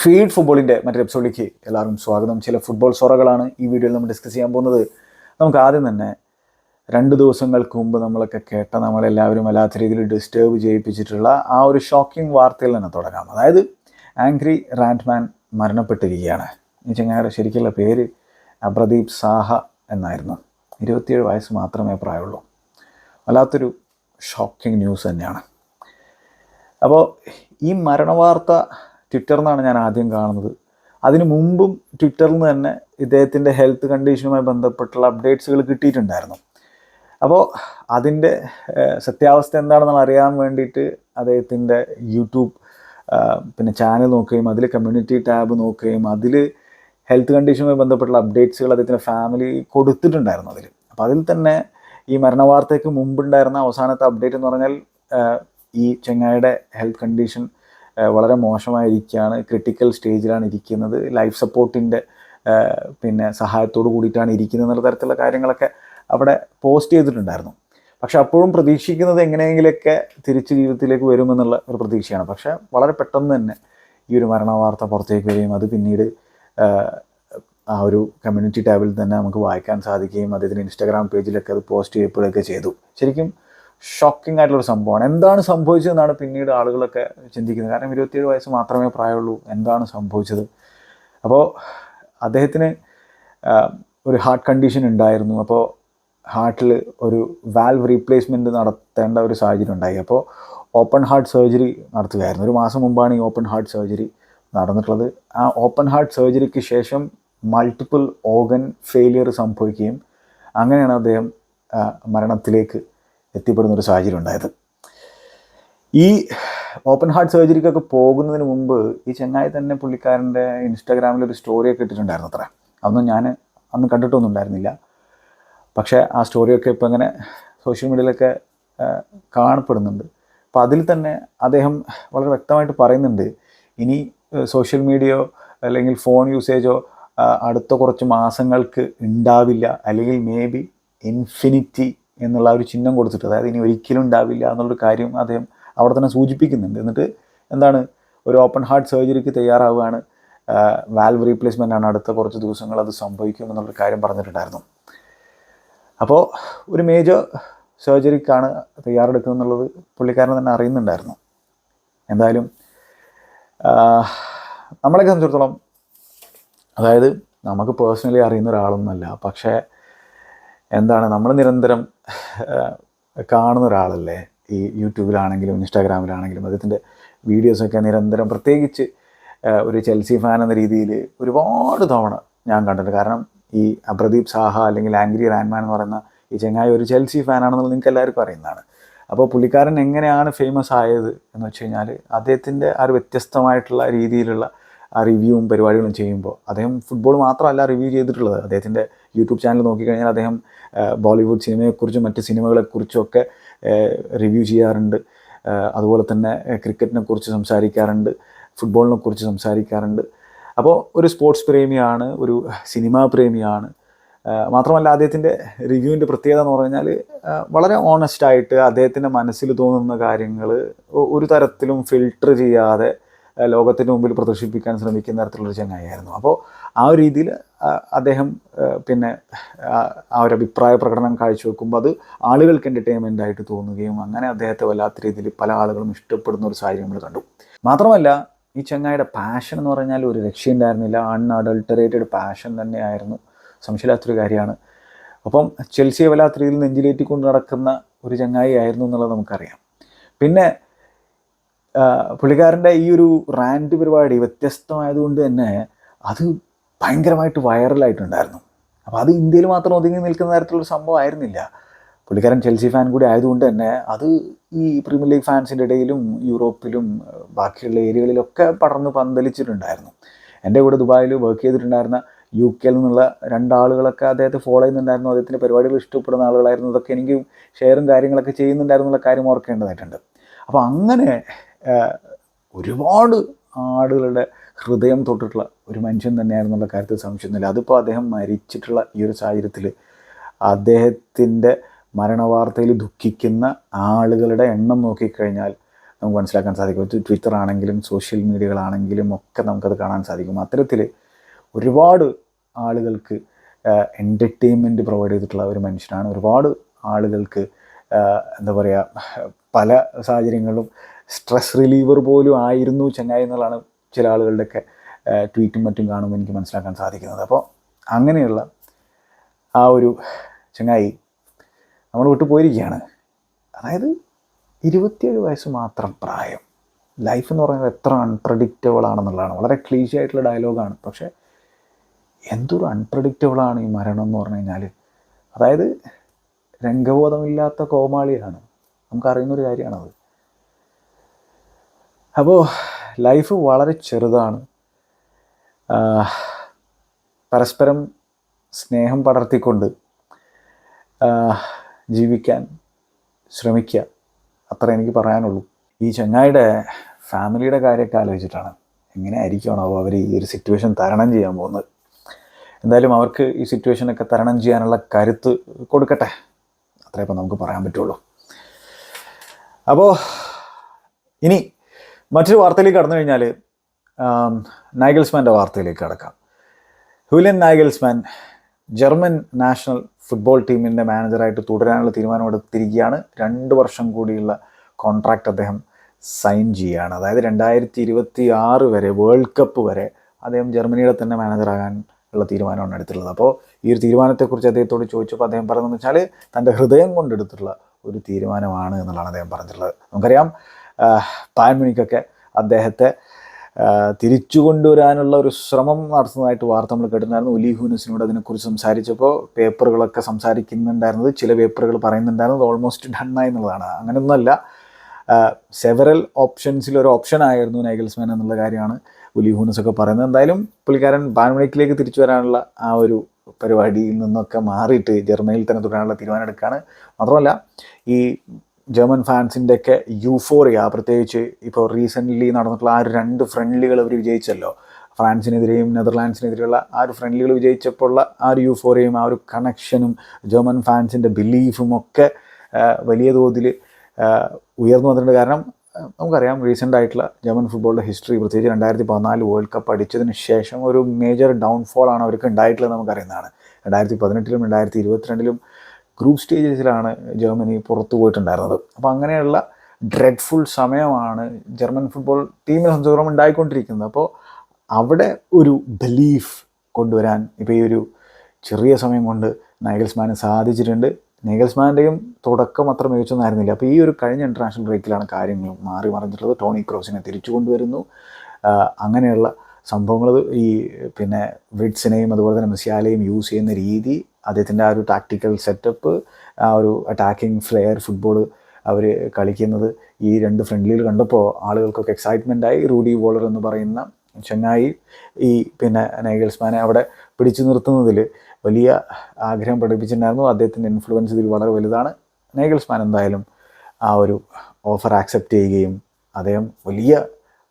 Feed ഫുട്ബോളിന്റെ മറ്റൊരു എപ്പിസോഡിലേക്ക് എല്ലാവർക്കും സ്വാഗതം. ചില ഫുട്ബോൾ സൊറകളാണ് ഈ വീഡിയോയിൽ നമ്മൾ ഡിസ്കസ് ചെയ്യാൻ പോകുന്നത്. നമുക്ക് ആദ്യം തന്നെ രണ്ട് ദിവസങ്ങൾക്ക് മുമ്പ് നമ്മളൊക്കെ കേട്ട നമ്മളെല്ലാവരും വല്ലാത്ത രീതിയിൽ ഡിസ്റ്റേബ് ചെയ്യിപ്പിച്ചിട്ടുള്ള ആ ഒരു ഷോക്കിംഗ് വാർത്തയിൽ തന്നെ തുടങ്ങാം. അതായത് ആംഗ്രി റാൻഡ്മാൻ മരണപ്പെട്ടിരിക്കുകയാണ്. ഈ ചങ്ങായുടെ ശരിക്കുള്ള പേര് അപ്രദീപ് സാഹ എന്നായിരുന്നു. ഇരുപത്തിയേഴ് വയസ്സ് മാത്രമേ പ്രായമുള്ളൂ. വല്ലാത്തൊരു ഷോക്കിംഗ് ന്യൂസ് തന്നെയാണ്. അപ്പോൾ ഈ മരണവാർത്ത ട്വിറ്ററിൽ നിന്നാണ് ഞാൻ ആദ്യം കാണുന്നത്. അതിനു മുമ്പും ട്വിറ്ററിൽ നിന്ന് തന്നെ ഇദ്ദേഹത്തിന്റെ ഹെൽത്ത് കണ്ടീഷനുമായി ബന്ധപ്പെട്ടുള്ള അപ്ഡേറ്റ്സുകൾ കിട്ടിയിട്ടുണ്ടായിരുന്നു. അപ്പോൾ അതിന്റെ സത്യാവസ്ഥ എന്താണെന്ന് അറിയാൻ വേണ്ടിയിട്ട് അദ്ദേഹത്തിന്റെ യൂട്യൂബ് പിന്നെ ചാനൽ നോക്കുകയും അതിൽ കമ്മ്യൂണിറ്റി ടാബ് നോക്കുകയും അതിൽ ഹെൽത്ത് കണ്ടീഷനുമായി ബന്ധപ്പെട്ടുള്ള അപ്ഡേറ്റ്സുകൾ അദ്ദേഹത്തിന്റെ ഫാമിലി കൊടുത്തിട്ടുണ്ടായിരുന്നു അതിൽ അപ്പോൾ അതിൽ തന്നെ ഈ മരണവാർത്തയ്ക്ക് മുമ്പുണ്ടായിരുന്ന അവസാനത്തെ അപ്ഡേറ്റ് എന്ന് പറഞ്ഞാൽ ഈ ചെങ്ങായിയുടെ ഹെൽത്ത് കണ്ടീഷൻ വളരെ മോശമായിരിക്കുകയാണ് ക്രിട്ടിക്കൽ സ്റ്റേജിലാണ് ഇരിക്കുന്നത്. ലൈഫ് സപ്പോർട്ടിന്റെ പിന്നെ സഹായത്തോട് കൂടിയിട്ടാണ് ഇരിക്കുന്നത് എന്നുള്ള തരത്തിലുള്ള കാര്യങ്ങളൊക്കെ അവിടെ പോസ്റ്റ് ചെയ്തിട്ടുണ്ടായിരുന്നു. പക്ഷെ അപ്പോഴും പ്രതീക്ഷിക്കുന്നത് എങ്ങനെയെങ്കിലൊക്കെ തിരിച്ച് ജീവിതത്തിലേക്ക് വരുമെന്നുള്ള ഒരു പ്രതീക്ഷയാണ്. പക്ഷേ വളരെ പെട്ടെന്ന് തന്നെ ഈ ഒരു മരണ വാർത്ത പുറത്തേക്ക് വരികയും അത് പിന്നീട് ആ ഒരു കമ്മ്യൂണിറ്റി ടാബിൽ തന്നെ നമുക്ക് വായിക്കാൻ സാധിക്കുകയും അദ്ദേഹത്തിന്റെ ഇൻസ്റ്റാഗ്രാം പേജിലൊക്കെ അത് പോസ്റ്റ് ചെയ്യപ്പെടുകയൊക്കെ ചെയ്തു. ശരിക്കും ഷോക്കിംഗ് ആയിട്ടുള്ള ഒരു സംഭവമാണ്. എന്താണ് സംഭവിച്ചതെന്നാണ് പിന്നീട് ആളുകളൊക്കെ ചിന്തിക്കുന്നത്. കാരണം ഇരുപത്തിയേഴ് വയസ്സ് മാത്രമേ പ്രായമുള്ളൂ. എന്താണ് സംഭവിച്ചത്? അപ്പോൾ അദ്ദേഹത്തിന് ഒരു ഹാർട്ട് കണ്ടീഷൻ ഉണ്ടായിരുന്നു. അപ്പോൾ ഹാർട്ടിൽ ഒരു വാൽവ് റീപ്ലേസ്മെന്റ് നടത്തേണ്ട ഒരു സാഹചര്യം ഉണ്ടായി. അപ്പോൾ ഓപ്പൺ ഹാർട്ട് സർജറി നടത്തുകയായിരുന്നു. ഒരു മാസം മുമ്പാണ് ഈ ഓപ്പൺ ഹാർട്ട് സർജറി നടന്നിട്ടുള്ളത്. ആ ഓപ്പൺ ഹാർട്ട് സർജറിക്ക് ശേഷം മൾട്ടിപ്പിൾ ഓർഗൻ ഫെയിലിയർ സംഭവിക്കുകയും അങ്ങനെയാണ് അദ്ദേഹം മരണത്തിലേക്ക് എത്തിപ്പെടുന്ന ഒരു സാഹചര്യം ഉണ്ടായത്. ഈ ഓപ്പൺ ഹാർട്ട് സർജറിക്കൊക്കെ പോകുന്നതിന് മുമ്പ് ഈ ചെങ്ങായി തന്നെ പുള്ളിക്കാരന്റെ ഇൻസ്റ്റാഗ്രാമിൽ ഒരു സ്റ്റോറിയൊക്കെ ഇട്ടിട്ടുണ്ടായിരുന്നു അത്ര. അതൊന്നും ഞാൻ അന്ന് കണ്ടിട്ടൊന്നും ഉണ്ടായിരുന്നില്ല. പക്ഷേ ആ സ്റ്റോറിയൊക്കെ ഇപ്പോൾ ഇങ്ങനെ സോഷ്യൽ മീഡിയയിലൊക്കെ കാണപ്പെടുന്നുണ്ട്. അപ്പോൾ അതിൽ തന്നെ അദ്ദേഹം വളരെ വ്യക്തമായിട്ട് പറയുന്നുണ്ട് ഇനി സോഷ്യൽ മീഡിയയോ അല്ലെങ്കിൽ ഫോൺ യൂസേജോ അടുത്ത കുറച്ച് മാസങ്ങൾക്ക് ഉണ്ടാവില്ല. അല്ലെങ്കിൽ മേ ബി ഇൻഫിനിറ്റി എന്നുള്ള ഒരു ചിഹ്നം കൊടുത്തിട്ട് അതായത് ഇനി ഒരിക്കലും ഉണ്ടാവില്ല എന്നുള്ളൊരു കാര്യം അദ്ദേഹം അവിടെ തന്നെ സൂചിപ്പിക്കുന്നുണ്ട്. എന്നിട്ട് എന്താണ് ഒരു ഓപ്പൺ ഹാർട്ട് സർജറിക്ക് തയ്യാറാവുകയാണ്. വാൽവ് റീപ്ലേസ്മെന്റ് ആണ് അടുത്ത കുറച്ച് ദിവസങ്ങൾ അത് സംഭവിക്കും എന്നുള്ളൊരു കാര്യം പറഞ്ഞിട്ടുണ്ടായിരുന്നു. അപ്പോൾ ഒരു മേജർ സർജറിക്കാണ് തയ്യാറെടുക്കുന്നുള്ളത് പുള്ളിക്കാരൻ തന്നെ അറിയുന്നുണ്ടായിരുന്നു. എന്തായാലും നമ്മളെ സംബന്ധിച്ചിടത്തോളം അതായത് നമുക്ക് പേഴ്സണലി അറിയുന്ന ഒരാളൊന്നുമല്ല. പക്ഷേ എന്താണ് നമ്മൾ നിരന്തരം കാണുന്ന ഒരാളല്ലേ ഈ യൂട്യൂബിലാണെങ്കിലും ഇൻസ്റ്റാഗ്രാമിലാണെങ്കിലും അദ്ദേഹത്തിന്റെ വീഡിയോസൊക്കെ നിരന്തരം പ്രത്യേകിച്ച് ഒരു ചെൽസി ഫാൻ എന്ന രീതിയിൽ ഒരുപാട് തവണ ഞാൻ കണ്ടിട്ടുണ്ട്. കാരണം ഈ പ്രദീപ് സാഹ അല്ലെങ്കിൽ ആംഗ്രി റാൻമാൻ എന്ന് പറയുന്ന ഈ ചെങ്ങായി ഒരു ചെൽസി ഫാനാണെന്നുള്ളത് നിങ്ങൾക്ക് എല്ലാവർക്കും അറിയുന്നതാണ്. അപ്പോൾ പുള്ളിക്കാരൻ എങ്ങനെയാണ് ഫേമസ് ആയത് എന്ന് വെച്ച് കഴിഞ്ഞാൽ അദ്ദേഹത്തിന്റെ ആ ഒരു വ്യത്യസ്തമായിട്ടുള്ള രീതിയിലുള്ള ആ റിവ്യൂവും പരിപാടികളും ചെയ്യുമ്പോൾ അദ്ദേഹം ഫുട്ബോൾ മാത്രമല്ല റിവ്യൂ ചെയ്തിട്ടുള്ളത്. അദ്ദേഹത്തിന്റെ യൂട്യൂബ് ചാനൽ നോക്കിക്കഴിഞ്ഞാൽ അദ്ദേഹം ബോളിവുഡ് സിനിമയെക്കുറിച്ചും മറ്റ് സിനിമകളെക്കുറിച്ചും ഒക്കെ റിവ്യൂ ചെയ്യാറുണ്ട്. അതുപോലെ തന്നെ ക്രിക്കറ്റിനെ കുറിച്ച് സംസാരിക്കാറുണ്ട് ഫുട്ബോളിനെ കുറിച്ച് സംസാരിക്കാറുണ്ട്. അപ്പോൾ ഒരു സ്പോർട്സ് പ്രേമിയാണ് ഒരു സിനിമാ പ്രേമിയാണ്. മാത്രമല്ല അദ്ദേഹത്തിന്റെ റിവ്യൂവിന്റെ പ്രത്യേകത എന്ന് പറഞ്ഞാൽ വളരെ ഓണസ്റ്റായിട്ട് അദ്ദേഹത്തിന്റെ മനസ്സിൽ തോന്നുന്ന കാര്യങ്ങൾ ഒരു തരത്തിലും ഫിൽട്ടർ ചെയ്യാതെ ആ, ലോകത്തിന്റെ മുമ്പിൽ പ്രദർശിപ്പിക്കാൻ ശ്രമിക്കുന്ന തരത്തിലുള്ളൊരു ചങ്ങായിരുന്നു അപ്പോൾ ആ ഒരു രീതിയിൽ അദ്ദേഹം പിന്നെ ആ, ഒരു അഭിപ്രായ പ്രകടനം കാഴ്ചവെക്കുമ്പോൾ അത് ആളുകൾക്ക് എന്റർടൈൻമെന്റ് ആയിട്ട് തോന്നുകയും അങ്ങനെ അദ്ദേഹത്തെ വല്ലാത്ത രീതിയിൽ പല ആളുകളും ഇഷ്ടപ്പെടുന്ന ഒരു സാഹചര്യം നമ്മൾ കണ്ടു. മാത്രമല്ല ഈ ചങ്ങായിയുടെ പാഷൻ എന്ന് പറഞ്ഞാൽ ഒരു രക്ഷയുണ്ടായിരുന്നില്ല അൺഅഡൾട്ടറേറ്റഡ് പാഷൻ തന്നെയായിരുന്നു. സംശയമില്ലാത്തൊരു കാര്യമാണ്. അപ്പം ചെൽസിയെ വല്ലാത്ത രീതിയിൽ നെഞ്ചിലേറ്റിക്കൊണ്ട് നടക്കുന്ന ഒരു ചങ്ങായി ആയിരുന്നു എന്നുള്ളത് നമുക്കറിയാം. പിന്നെ പുള്ളിക്കാരന്റെ ഈ ഒരു റാൻഡ് പരിപാടി വ്യത്യസ്തമായതുകൊണ്ട് തന്നെ അത് ഭയങ്കരമായിട്ട് വൈറലായിട്ടുണ്ടായിരുന്നു. അപ്പോൾ അത് ഇന്ത്യയിൽ മാത്രം ഒതുങ്ങി നിൽക്കുന്ന തരത്തിലുള്ള സംഭവം ആയിരുന്നില്ല പുള്ളിക്കാരൻ ചെൽസി ഫാൻ കൂടി ആയതുകൊണ്ട് തന്നെ അത് ഈ പ്രീമിയർ ലീഗ് ഫാൻസിന്റെ ഇടയിലും യൂറോപ്പിലും ബാക്കിയുള്ള ഏരിയകളിലൊക്കെ പടർന്ന് പന്തലിച്ചിട്ടുണ്ടായിരുന്നു. എന്റെ കൂടെ ദുബായിൽ വർക്ക് ചെയ്തിട്ടുണ്ടായിരുന്ന യു കെയിൽ നിന്നുള്ള രണ്ടാളുകളൊക്കെ അദ്ദേഹത്തെ ഫോളോ ചെയ്യുന്നുണ്ടായിരുന്നു. അദ്ദേഹത്തിന്റെ പരിപാടികൾ ഇഷ്ടപ്പെടുന്ന ആളുകളായിരുന്നു. അതൊക്കെ എനിക്ക് ഷെയറും കാര്യങ്ങളൊക്കെ ചെയ്യുന്നുണ്ടായിരുന്നുള്ള കാര്യം ഓർക്കേണ്ടതായിട്ടുണ്ട്. അപ്പോൾ അങ്ങനെ ഒരുപാട് ആടുകളുടെ ഹൃദയം തൊട്ടിട്ടുള്ള ഒരു മനുഷ്യൻ തന്നെയായിരുന്നുള്ള കാര്യത്തിൽ സംശയമൊന്നുമില്ല. അതിപ്പോൾ അദ്ദേഹം മരിച്ചിട്ടുള്ള ഈ ഒരു സാഹചര്യത്തിൽ അദ്ദേഹത്തിന്റെ മരണവാർത്തയിൽ ദുഃഖിക്കുന്ന ആളുകളുടെ എണ്ണം നോക്കിക്കഴിഞ്ഞാൽ നമുക്ക് മനസ്സിലാക്കാൻ സാധിക്കും. ട്വിറ്റർ ആണെങ്കിലും സോഷ്യൽ മീഡിയകളാണെങ്കിലും ഒക്കെ നമുക്കത് കാണാൻ സാധിക്കും. അത്തരത്തിൽ ഒരുപാട് ആളുകൾക്ക് എന്റർടൈൻമെന്റ് പ്രൊവൈഡ് ചെയ്തിട്ടുള്ള ഒരു മനുഷ്യനാണ്. ഒരുപാട് ആളുകൾക്ക് എന്താ പറയുക പല സാഹചര്യങ്ങളിലും സ്ട്രെസ് റിലീവർ പോലും ആയിരുന്നു ചങ്ങായി എന്നുള്ളതാണ് ചില ആളുകളുടെയൊക്കെ ട്വീറ്റും മറ്റും കാണുമ്പോൾ എനിക്ക് മനസ്സിലാക്കാൻ സാധിക്കുന്നത്. അപ്പോൾ അങ്ങനെയുള്ള ആ ഒരു ചങ്ങായി നമ്മൾ വിട്ടു പോയിരിക്കുകയാണ്. അതായത് ഇരുപത്തിയേഴ് വയസ്സ് മാത്രം പ്രായം. ലൈഫ് എന്ന് പറയുന്നത് എത്ര അൺപ്രഡിക്റ്റബിൾ ആണെന്നുള്ളതാണ്. വളരെ ക്ലീശി ആയിട്ടുള്ള ഡയലോഗാണ് പക്ഷേ എന്തൊരു അൺപ്രഡിക്റ്റബിൾ ആണ് ഈ മരണം എന്ന് പറഞ്ഞു കഴിഞ്ഞാൽ. അതായത് രംഗബോധമില്ലാത്ത കോമാളിയാണ്. നമുക്കറിയുന്നൊരു കാര്യമാണത്. അപ്പോൾ ലൈഫ് വളരെ ചെറുതാണ്. പരസ്പരം സ്നേഹം പടർത്തിക്കൊണ്ട് ജീവിക്കാൻ ശ്രമിക്കുക. അത്ര എനിക്ക് പറയാനുള്ളൂ. ഈ ചങ്ങായിയുടെ ഫാമിലിയുടെ കാര്യമൊക്കെ ആലോചിച്ചിട്ടാണ് എങ്ങനെ ആയിരിക്കണോ അവർ ഈ ഒരു സിറ്റുവേഷൻ തരണം ചെയ്യാൻ പോകുന്നത്. എന്തായാലും അവർക്ക് ഈ സിറ്റുവേഷനൊക്കെ തരണം ചെയ്യാനുള്ള കരുത്ത് കൊടുക്കട്ടെ. അത്രയപ്പോൾ നമുക്ക് പറയാൻ പറ്റുള്ളൂ. അപ്പോൾ ഇനി മറ്റൊരു വാർത്തയിലേക്ക് കടന്നു കഴിഞ്ഞാൽ നൈഗൽസ്മാന്റെ വാർത്തയിലേക്ക് കടക്കാം. Julian Nagelsmann German national football ടീമിന്റെ മാനേജറായിട്ട് തുടരാനുള്ള തീരുമാനമെടുത്തിരിക്കുകയാണ്. രണ്ട് വർഷം കൂടിയുള്ള കോൺട്രാക്റ്റ് അദ്ദേഹം സൈൻ ചെയ്യുകയാണ്. അതായത് രണ്ടായിരത്തി ഇരുപത്തി ആറ് വരെ വേൾഡ് കപ്പ് വരെ അദ്ദേഹം ജർമ്മനിയുടെ തന്നെ മാനേജറാകാൻ ഉള്ള തീരുമാനമാണ് എടുത്തിട്ടുള്ളത്. അപ്പോൾ ഈ ഒരു തീരുമാനത്തെക്കുറിച്ച് അദ്ദേഹത്തോട് ചോദിച്ചപ്പോൾ അദ്ദേഹം പറഞ്ഞതെന്ന് വെച്ചാൽ തന്റെ ഹൃദയം കൊണ്ടെടുത്തിട്ടുള്ള ഒരു തീരുമാനമാണ് എന്നുള്ളതാണ് അദ്ദേഹം പറഞ്ഞിട്ടുള്ളത്. നമുക്കറിയാം പാൻ മുനിക്കൊക്കെ അദ്ദേഹത്തെ തിരിച്ചു കൊണ്ടുവരാനുള്ള ഒരു ശ്രമം നടത്തുന്നതായിട്ട് വാർത്ത നമ്മൾ കേട്ടിട്ടുണ്ടായിരുന്നു. ഒലി ഹൂനസിനോട് അതിനെക്കുറിച്ച് സംസാരിച്ചപ്പോൾ പേപ്പറുകളൊക്കെ സംസാരിക്കുന്നുണ്ടായിരുന്നത് ചില പേപ്പറുകൾ പറയുന്നുണ്ടായിരുന്നത് ഓൾമോസ്റ്റ് ഡണ്ണായി എന്നുള്ളതാണ്. അങ്ങനെയൊന്നുമല്ല. സെവറൽ ഓപ്ഷൻസിൽ ഒരു ഓപ്ഷൻ ആയിരുന്നു നൈഗൽസ്മാൻ എന്നുള്ള കാര്യമാണ് ഒലി ഹൂനസ് ഒക്കെ പറയുന്നത്. എന്തായാലും പുള്ളിക്കാരൻ ബാൻമണിക്കിലേക്ക് തിരിച്ചു വരാനുള്ള ആ ഒരു പരിപാടിയിൽ നിന്നൊക്കെ മാറിയിട്ട് ജർമ്മനിയിൽ തന്നെ തുടരാനുള്ള തീരുമാനം എടുക്കുകയാണ് മാത്രമല്ല ഈ ജർമ്മൻ ഫാൻസിന്റെ ഒക്കെ യൂഫോറിയ പ്രത്യേകിച്ച് ഇപ്പോൾ റീസെന്റ്ലി നടന്നിട്ടുള്ള ആ ഒരു രണ്ട് ഫ്രണ്ട്ലികൾ അവർ വിജയിച്ചല്ലോ. ഫ്രാൻസിനെതിരെയും നെതർലാൻഡ്സിനെതിരെയുള്ള ആ ഒരു ഫ്രണ്ട്ലികൾ വിജയിച്ചപ്പോഴുള്ള ആ ഒരു യൂഫോറിയയും ആ ഒരു കണക്ഷനും ജർമ്മൻ ഫാൻസിന്റെ ബിലീഫും ഒക്കെ വലിയ തോതിൽ ഉയർന്നു വന്നിട്ടുണ്ട്. കാരണം നമുക്കറിയാം റീസെന്റ് ആയിട്ടുള്ള ജർമ്മൻ ഫുട്ബോളിന്റെ ഹിസ്റ്ററി പ്രത്യേകിച്ച് രണ്ടായിരത്തി പതിനാല് വേൾഡ് കപ്പ് അടിച്ചതിന് ശേഷം ഒരു മേജർ ഡൗൺഫോൾ ആണ് അവർക്ക് ഉണ്ടായിട്ടുള്ളത് നമുക്കറിയുന്നതാണ്. രണ്ടായിരത്തി പതിനെട്ടിലും രണ്ടായിരത്തി ഇരുപത്തിരണ്ടിലും ഗ്രൂപ്പ് സ്റ്റേജസിലാണ് ജർമ്മനി പുറത്തു പോയിട്ടുണ്ടായിരുന്നത്. അപ്പോൾ അങ്ങനെയുള്ള ഡ്രെഡ്ഫുൾ സമയമാണ് ജർമ്മൻ ഫുട്ബോൾ ടീമിനെ സംബന്ധിച്ചിടത്തോളം ഉണ്ടായിക്കൊണ്ടിരിക്കുന്നത്. അപ്പോൾ അവിടെ ഒരു ബിലീഫ് കൊണ്ടുവരാൻ ഇപ്പോൾ ഈ ഒരു ചെറിയ സമയം കൊണ്ട് നൈഗൽസ്മാന് സാധിച്ചിട്ടുണ്ട്. നൈഗൽസ്മാന്റെയും തുടക്കം അത്ര മികച്ചൊന്നായിരുന്നില്ല. അപ്പോൾ ഈ ഒരു കഴിഞ്ഞ ഇന്റർനാഷണൽ ബ്രേക്കിലാണ് കാര്യങ്ങൾ മാറി മറിഞ്ഞിട്ടുള്ളത്. ടോണി ക്രോസിനെ തിരിച്ചു കൊണ്ടുവരുന്നു. അങ്ങനെയുള്ള സംഭവങ്ങൾ ഈ പിന്നെ വിഡ്സിനെയും അതുപോലെ തന്നെ മെസ്സിയാലെയും യൂസ് ചെയ്യുന്ന രീതി അദ്ദേഹത്തിന്റെ ആ ഒരു ടാക്ടിക്കൽ സെറ്റപ്പ് ആ ഒരു അറ്റാക്കിംഗ് ഫ്ലെയർ ഫുട്ബോൾ അവർ കളിക്കുന്നത്. ഈ രണ്ട് ഫ്രണ്ട്ലിയിൽ കണ്ടപ്പോൾ ആളുകൾക്കൊക്കെ എക്സൈറ്റ്മെന്റ് ആയി. റൂഡി വോളർ എന്ന് പറയുന്ന ചെങ്ങായി ഈ പിന്നെ നൈഗൽസ്മാനെ അവിടെ പിടിച്ചു നിർത്തുന്നതിൽ വലിയ ആഗ്രഹം പ്രകടിപ്പിച്ചിട്ടുണ്ടായിരുന്നു. അദ്ദേഹത്തിന്റെ ഇൻഫ്ലുവൻസ് ഇതിൽ വളരെ വലുതാണ്. നൈഗൽസ്മാൻ എന്തായാലും ആ ഒരു ഓഫർ ആക്സെപ്റ്റ് ചെയ്യുകയും അദ്ദേഹം വലിയ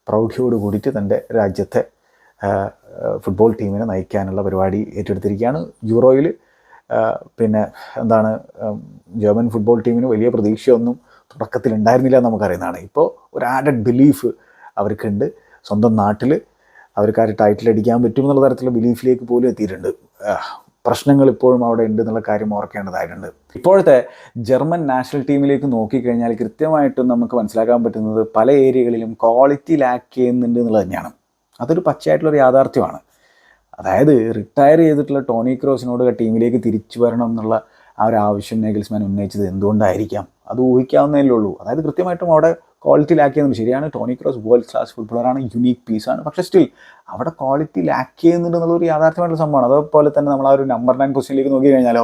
പ്രൗഢിയോട് കൂടിയിട്ട് തന്റെ രാജ്യത്തെ ഫുട്ബോൾ ടീമിനെ നയിക്കാനുള്ള പരിപാടി ഏറ്റെടുത്തിരിക്കുകയാണ്. യൂറോയിൽ പിന്നെ എന്താണ് ജർമ്മൻ ഫുട്ബോൾ ടീമിന് വലിയ പ്രതീക്ഷയൊന്നും തുടക്കത്തിൽ ഉണ്ടായിരുന്നില്ല എന്ന് നമുക്കറിയുന്നതാണ്. ഇപ്പോൾ ഒരു ആഡഡ് ബിലീഫ് അവർക്കുണ്ട്. സ്വന്തം നാട്ടിൽ അവർക്ക് ആ ടൈറ്റിൽ അടിക്കാൻ പറ്റും എന്നുള്ള തരത്തിലുള്ള ബിലീഫിലേക്ക് പോലും എത്തിയിട്ടുണ്ട്. പ്രശ്നങ്ങൾ ഇപ്പോഴും അവിടെ ഉണ്ട് എന്നുള്ള കാര്യം ഓർക്കേണ്ടതായിട്ടുണ്ട്. ഇപ്പോഴത്തെ ജർമ്മൻ നാഷണൽ ടീമിലേക്ക് നോക്കിക്കഴിഞ്ഞാൽ കൃത്യമായിട്ടും നമുക്ക് മനസ്സിലാക്കാൻ പറ്റുന്നത് പല ഏരിയകളിലും ക്വാളിറ്റി ലാക്ക് ചെയ്യുന്നുണ്ട് എന്നുള്ളത് തന്നെയാണ്. അതൊരു പച്ചയായിട്ടുള്ളൊരു യാഥാർത്ഥ്യമാണ്. അതായത് റിട്ടയർ ചെയ്തിട്ടുള്ള ടോണി ക്രോസിനോട് ടീമിലേക്ക് തിരിച്ചു വരണം എന്നുള്ള ആ ഒരു ആവശ്യം നെഗിൽസ്മാൻ ഉന്നയിച്ചത് എന്തുകൊണ്ടായിരിക്കാം? അത് ഊഹിക്കാവുന്നതല്ലേ ഉള്ളൂ. അതായത് കൃത്യമായിട്ടും അവിടെ ക്വാളിറ്റി ലാക്ക് ചെയ്യുന്നുണ്ട് ശരിയാണ് ടോണി ക്രോസ് വേൾഡ് ക്ലാസ് ഫുട്ബോളറാണ് യുണീക്ക് പീസാണ് പക്ഷേ സ്റ്റിൽ അവിടെ ക്വാളിറ്റി ലാക്ക് ചെയ്യുന്നുണ്ട് എന്നുള്ളൊരു യാഥാർത്ഥ്യമായിട്ടുള്ള സംഭവമാണ്. അതേപോലെ തന്നെ നമ്മൾ ആ ഒരു നമ്പർ നയൻ പൊസിഷനിലേക്ക് നോക്കി കഴിഞ്ഞാലോ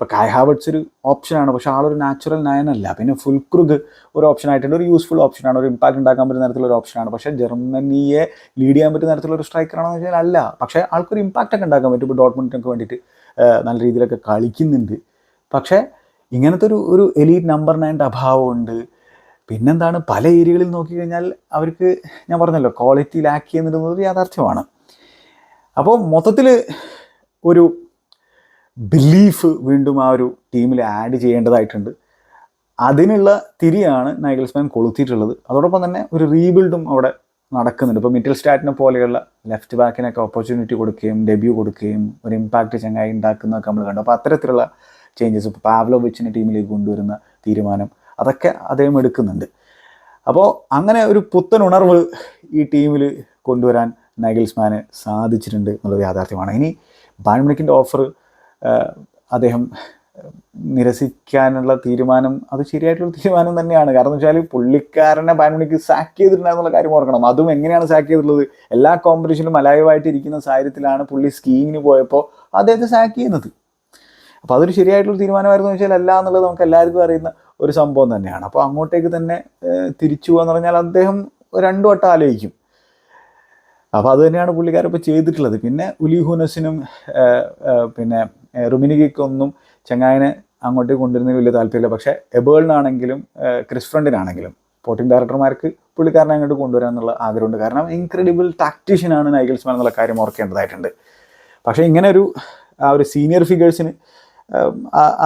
ഇപ്പോൾ കായ് ഹാവർട്സ് ഒരു ഓപ്ഷനാണ് പക്ഷേ ആളൊരു നാച്ചുറൽ നയനല്ല പിന്നെ ഫുൾ ക്രുഗ് ഒരു ഓപ്ഷൻ ആയിട്ടുണ്ട് ഒരു യൂസ്ഫുൾ ഓപ്ഷനാണ് ഒരു ഇമ്പാക്ട് ഉണ്ടാക്കാൻ പറ്റുന്ന തരത്തിലുള്ള ഒരു ഓപ്ഷനാണ് പക്ഷേ ജർമ്മനിയെ ലീഡ് ചെയ്യാൻ പറ്റുന്ന തരത്തിലുള്ള ഒരു സ്ട്രൈക്കറാണെന്ന് വെച്ചാൽ അല്ല. പക്ഷേ ആൾക്കൊരു ഇമ്പാക്റ്റ് ഒക്കെ ഉണ്ടാക്കാൻ പറ്റും. ഇപ്പോൾ ഡോട്ട്മെന്റിനൊക്കെ വേണ്ടിയിട്ട് നല്ല രീതിയിലൊക്കെ കളിക്കുന്നുണ്ട്. പക്ഷേ ഇങ്ങനത്തെ ഒരു ഒരു എലീറ്റ് നമ്പർ നയന്റെ അഭാവമുണ്ട്. പിന്നെന്താണ് പല ഏരിയകളിൽ നോക്കിക്കഴിഞ്ഞാൽ അവർക്ക് ഞാൻ പറഞ്ഞല്ലോ ക്വാളിറ്റി ലാക്ക് ചെയ്യുന്നുണ്ടെന്നത് യാഥാർത്ഥ്യമാണ്. അപ്പോൾ മൊത്തത്തിൽ ഒരു ബിലീഫ് വീണ്ടും ആ ഒരു ടീമിൽ ആഡ് ചെയ്യേണ്ടതായിട്ടുണ്ട്. അതിനുള്ള തിരിയാണ് നൈഗൽസ്മാൻ കൊളുത്തിയിട്ടുള്ളത്. അതോടൊപ്പം തന്നെ ഒരു റീബിൽഡും അവിടെ നടക്കുന്നുണ്ട്. ഇപ്പോൾ മിറ്റിൽ സ്റ്റാറ്റിനെ പോലെയുള്ള ലെഫ്റ്റ് ബാക്കിനൊക്കെ ഓപ്പർച്യൂണിറ്റി കൊടുക്കുകയും ഡെബ്യൂ കൊടുക്കുകയും ഒരു ഇമ്പാക്റ്റ് ചങ്ങായി ഉണ്ടാക്കുന്നതൊക്കെ നമ്മൾ കണ്ടു. അപ്പോൾ അത്തരത്തിലുള്ള ചേഞ്ചസ് ഇപ്പോൾ പാവ്ലോവിച്ചിനെ ടീമിലേക്ക് കൊണ്ടുവരുന്ന തീരുമാനം അതൊക്കെ അദ്ദേഹം എടുക്കുന്നുണ്ട്. അപ്പോൾ അങ്ങനെ ഒരു പുത്തൻ ഉണർവ് ഈ ടീമിൽ കൊണ്ടുവരാൻ നൈഗൽസ്മാന് സാധിച്ചിട്ടുണ്ട് എന്നുള്ളത് യാഥാർത്ഥ്യമാണ്. ഇനി ബാൻമിണിക്കിന്റെ ഓഫർ അദ്ദേഹം നിരസിക്കാനുള്ള തീരുമാനം അത് ശരിയായിട്ടുള്ള തീരുമാനം തന്നെയാണ്. കാരണം എന്ന് വെച്ചാൽ പുള്ളിക്കാരനെ ബാൻമണിക്ക് സാക്ക് ചെയ്തിട്ടുണ്ടായിരുന്നുള്ള കാര്യം ഓർക്കണം. അതും എങ്ങനെയാണ് സാക്ക് ചെയ്തിട്ടുള്ളത്? എല്ലാ കോമ്പറ്റീഷനിലും അലൈവായിട്ട് ഇരിക്കുന്ന സാഹചര്യത്തിലാണ് പുള്ളി സ്കീയിങ്ങിന് പോയപ്പോൾ അദ്ദേഹത്തെ സാക്ക് ചെയ്യുന്നത്. അപ്പോൾ അതൊരു ശരിയായിട്ടുള്ള തീരുമാനമായിരുന്നു വെച്ചാൽ അല്ല എന്നുള്ളത് നമുക്ക് എല്ലാവർക്കും അറിയുന്ന ഒരു സംഭവം തന്നെയാണ്. അപ്പോൾ അങ്ങോട്ടേക്ക് തന്നെ തിരിച്ചു പോകാന്ന് പറഞ്ഞാൽ അദ്ദേഹം രണ്ടു വട്ടം ആലോചിക്കും. അപ്പോൾ അത് തന്നെയാണ് പുള്ളിക്കാരൻ ഇപ്പോൾ ചെയ്തിട്ടുള്ളത്. പിന്നെ ഉലിഹുനസിനും പിന്നെ റുമിനിഗിക്കൊന്നും ചങ്ങായനെ അങ്ങോട്ടേക്ക് കൊണ്ടുവരുന്ന വലിയ താല്പര്യമില്ല. പക്ഷേ എബേളിനാണെങ്കിലും ക്രിസ് ഫ്രണ്ടിനാണെങ്കിലും സ്പോർട്ടിംഗ് ഡയറക്ടർമാർക്ക് പുള്ളിക്കാരനെ അങ്ങോട്ട് കൊണ്ടുവരാൻ എന്നുള്ള ആഗ്രഹമുണ്ട്. കാരണം ഇൻക്രെഡിബിൾ ടാക്ടീഷ്യനാണ് നൈഗൽസ്മാൻ എന്നുള്ള കാര്യം ഓർക്കേണ്ടതായിട്ടുണ്ട്. പക്ഷേ ഇങ്ങനെ ഒരു ആ ഒരു സീനിയർ ഫിഗേഴ്സിന്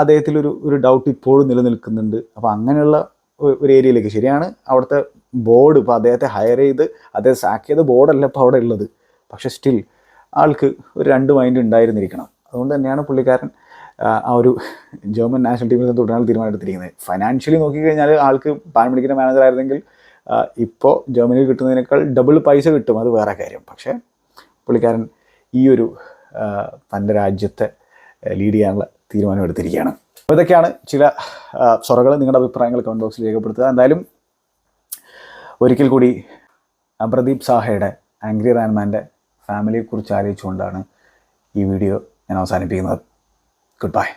അദ്ദേഹത്തിലൊരു ഒരു ഡൗട്ട് ഇപ്പോഴും നിലനിൽക്കുന്നുണ്ട്. അപ്പോൾ അങ്ങനെയുള്ള ഒരു ഏരിയയിലേക്ക്. ശരിയാണ് അവിടുത്തെ ബോർഡ് ഇപ്പോൾ അദ്ദേഹത്തെ ഹയർ ചെയ്ത് അദ്ദേഹം സാക്ക് ചെയ്ത ബോർഡല്ല ഇപ്പോൾ അവിടെ ഉള്ളത്. പക്ഷെ സ്റ്റിൽ ആൾക്ക് ഒരു രണ്ട് മൈൻഡ് ഉണ്ടായിരുന്നിരിക്കണം. അതുകൊണ്ട് തന്നെയാണ് പുള്ളിക്കാരൻ ആ, ഒരു ജർമ്മൻ നാഷണൽ ടീമിൽ നിന്ന് തുടരാൻ തീരുമാനമെടുത്തിരിക്കുന്നത്. ഫൈനാൻഷ്യലി നോക്കിക്കഴിഞ്ഞാൽ ആൾക്ക് പാൻ പിടിക്കുന്ന മാനേജർ ആയിരുന്നെങ്കിൽ ഇപ്പോൾ ജർമ്മനിയിൽ കിട്ടുന്നതിനേക്കാൾ ഡബിൾ പൈസ കിട്ടും. അത് വേറെ കാര്യം. പക്ഷേ പുള്ളിക്കാരൻ ഈ ഒരു തന്റെ രാജ്യത്തെ ലീഡ് ചെയ്യാനുള്ള തീരുമാനം എടുത്തിരിക്കുകയാണ് അപ്പോൾ ഇതൊക്കെയാണ് ചില സ്വറകൾ നിങ്ങളുടെ അഭിപ്രായങ്ങൾ കമന്റ് ബോക്സിൽ രേഖപ്പെടുത്തുക. എന്തായാലും ഒരിക്കൽ കൂടി അപ്രദീപ് സാഹയുടെ ആംഗ്രി റാൻമാന്റെ ഫാമിലിയെക്കുറിച്ച് ആലോചിച്ചുകൊണ്ടാണ് ഈ വീഡിയോ ഞാൻ അവസാനിപ്പിക്കുന്നത്. Good bye